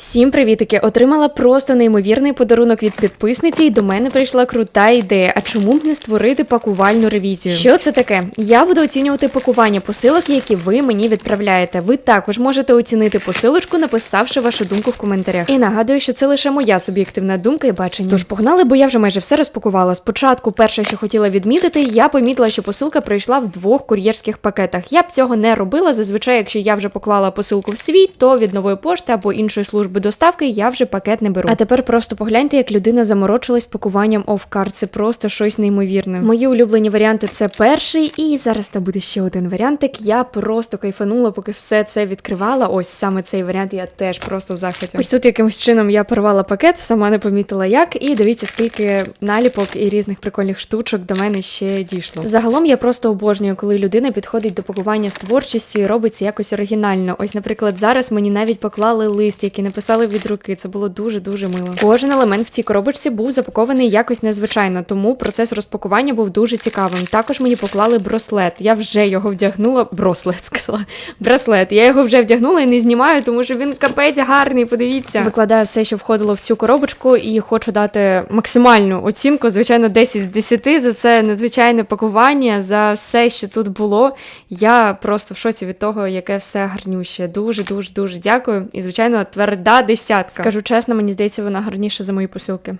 Всім привітики! Отримала просто неймовірний подарунок від підписниці, і до мене прийшла крута ідея. А чому б не створити пакувальну ревізію? Що це таке? Я буду оцінювати пакування посилок, які ви мені відправляєте. Ви також можете оцінити посилочку, написавши вашу думку в коментарях. І нагадую, що це лише моя суб'єктивна думка і бачення. Тож погнали, бо я вже майже все розпакувала. Спочатку, перше, що хотіла відмітити, я помітила, що посилка прийшла в двох кур'єрських пакетах. Я б цього не робила. Зазвичай, якщо я вже поклала посилку в свій, то від нової пошти або іншої служби доставки я вже пакет не беру. А тепер просто погляньте, як людина заморочилась пакуванням офкар. Це просто щось неймовірне. Мої улюблені варіанти це перший, і зараз це буде ще один варіантик. Я просто кайфанула, поки все це відкривала. Ось саме цей варіант я теж просто в захваті. Ось тут якимось чином я порвала пакет, сама не помітила як. І дивіться, скільки наліпок і різних прикольних штучок до мене ще дійшло. Загалом я просто обожнюю, коли людина підходить до пакування з творчістю і робить це якось оригінально. Ось, наприклад, зараз мені навіть поклали лист, який написали від руки. Це було дуже дуже мило. Кожен елемент в цій коробочці був запакований якось незвичайно, тому процес розпакування був дуже цікавим. Також мені поклали браслет. Я вже його вдягнула. Браслет сказала. Браслет. Я його вже вдягнула і не знімаю, тому що він капець гарний. Подивіться. Викладаю все, що входило в цю коробочку, і хочу дати максимальну оцінку. Звичайно, 10 з 10 за це надзвичайне пакування, за все, що тут було. Я просто в шоці від того, яке все гарнюще. Дуже, дуже, дуже дякую. І, звичайно, тверда десятка. Скажу чесно, мені здається, вона гарніша за мої посилки.